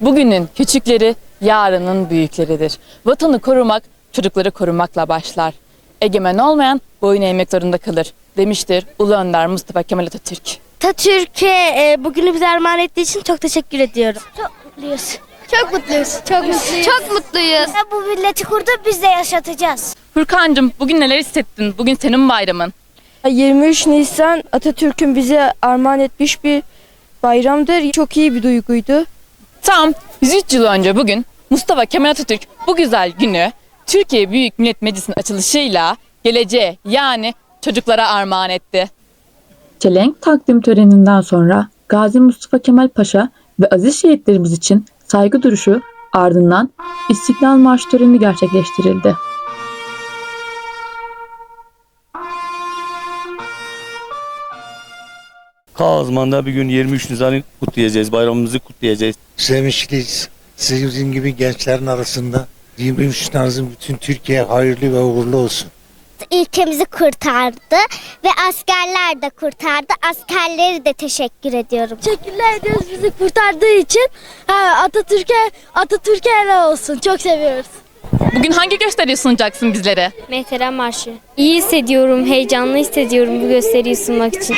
Bugünün küçükleri yarının büyükleridir. Vatanı korumak çocukları korumakla başlar. Egemen olmayan boyun eğmek zorunda kalır demiştir Ulu Önder Mustafa Kemal Atatürk. Atatürk'e e, bugünü bize armağan ettiği için çok teşekkür ediyorum. Çok mutluyuz. Çok mutluyuz. Çok mutluyuz. Çok mutluyuz. Bu milleti kurdu biz de yaşatacağız. Furkancığım bugün neler hissettin? Bugün senin bayramın. 23 Nisan Atatürk'ün bize armağan etmiş bir bayramdır. Çok iyi bir duyguydu. Tam 103 yıl önce bugün Mustafa Kemal Atatürk bu güzel günü Türkiye Büyük Millet Meclisi'nin açılışıyla geleceğe yani çocuklara armağan etti. Çelenk takdim töreninden sonra Gazi Mustafa Kemal Paşa ve aziz şehitlerimiz için saygı duruşu ardından İstiklal Marşı töreni gerçekleştirildi. Kazman'da bir gün 23 Nisan'ı kutlayacağız, bayramımızı kutlayacağız. sevinçliyiz. Sizin gibi gençlerin arasında 23 Nisan bütün Türkiye hayırlı ve uğurlu olsun. Ülkemizi kurtardı ve askerler de kurtardı. Askerleri de teşekkür ediyorum. Teşekkürler ediyoruz bizi kurtardığı için. Atatürk'e Atatürk'e helal olsun. Çok seviyoruz. Bugün hangi gösteriyi sunacaksın bizlere? Mehtera Marşı. İyi hissediyorum, heyecanlı hissediyorum bu gösteriyi sunmak için.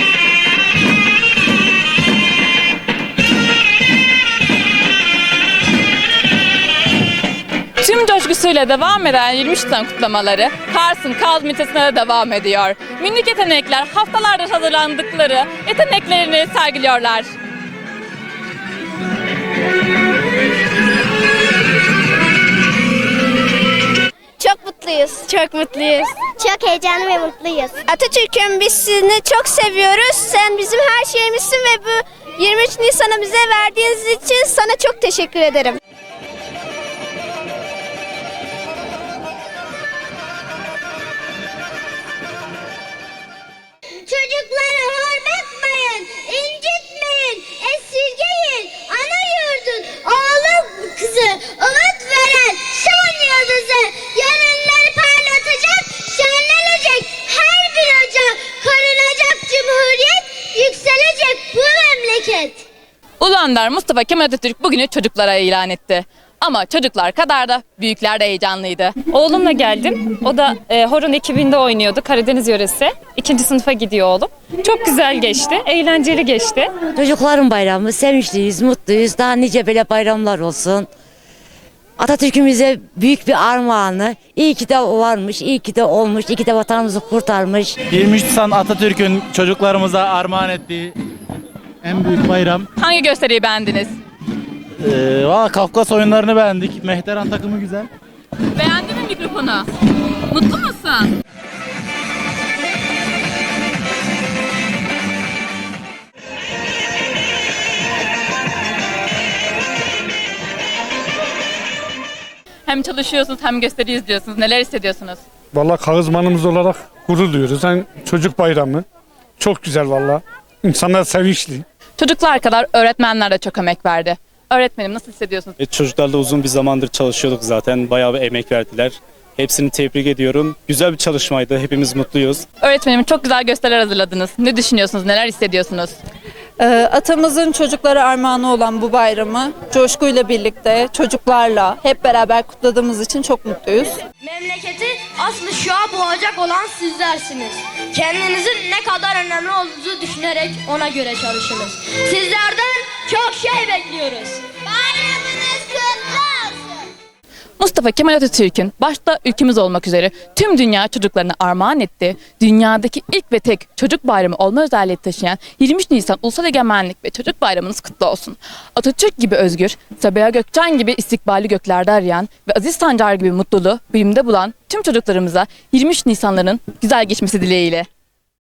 Coşkusuyla devam eden 23 Nisan kutlamaları Kars'ın Kaz Militesi'ne de devam ediyor. Minik yetenekler haftalardır hazırlandıkları yeteneklerini sergiliyorlar. Çok mutluyuz. Çok mutluyuz. Çok heyecanlı ve mutluyuz. Atatürk'üm biz seni çok seviyoruz. Sen bizim her şeyimizsin ve bu 23 Nisan'ı bize verdiğiniz için sana çok teşekkür ederim. Önder Mustafa Kemal Atatürk bugünü çocuklara ilan etti. Ama çocuklar kadar da büyükler de heyecanlıydı. Oğlumla geldim. O da e, horon ekibinde oynuyordu Karadeniz yöresi. İkinci sınıfa gidiyor oğlum. Çok güzel geçti, eğlenceli geçti. Çocukların bayramı, sevinçliyiz, mutluyuz. Daha nice böyle bayramlar olsun. Atatürk'ümüze büyük bir armağanı. İyi ki de varmış, iyi ki de olmuş, iyi ki de vatanımızı kurtarmış. 23 Nisan Atatürk'ün çocuklarımıza armağan ettiği en büyük bayram. Hangi gösteriyi beğendiniz? Ee, valla Kafkas oyunlarını beğendik. Mehteran takımı güzel. Beğendin mi mikrofonu? Mutlu musun? Hem çalışıyorsunuz hem gösteri izliyorsunuz. Neler hissediyorsunuz? Valla Kağızmanımız olarak gurur duyuyoruz. Hem çocuk bayramı. Çok güzel valla. İnsanlar sevinçli. Çocuklar kadar öğretmenler de çok emek verdi. Öğretmenim nasıl hissediyorsunuz? E, çocuklarla uzun bir zamandır çalışıyorduk zaten. Bayağı bir emek verdiler. Hepsini tebrik ediyorum. Güzel bir çalışmaydı. Hepimiz mutluyuz. Öğretmenim çok güzel gösteriler hazırladınız. Ne düşünüyorsunuz? Neler hissediyorsunuz? Ee, atamızın çocuklara armağanı olan bu bayramı coşkuyla birlikte çocuklarla hep beraber kutladığımız için çok mutluyuz. Memleketi aslı şua boğacak olan sizlersiniz. Kendinizin ne kadar önemli olduğunu düşünerek ona göre çalışınız. Sizlerden çok şey bekliyoruz. Mustafa Kemal Atatürk'ün başta ülkemiz olmak üzere tüm dünya çocuklarına armağan etti. Dünyadaki ilk ve tek çocuk bayramı olma özelliği taşıyan 23 Nisan Ulusal Egemenlik ve Çocuk Bayramınız kutlu olsun. Atatürk gibi özgür, Sabiha Gökçen gibi istikbali göklerde arayan ve Aziz Sancar gibi mutluluğu bilimde bulan tüm çocuklarımıza 23 Nisanların güzel geçmesi dileğiyle.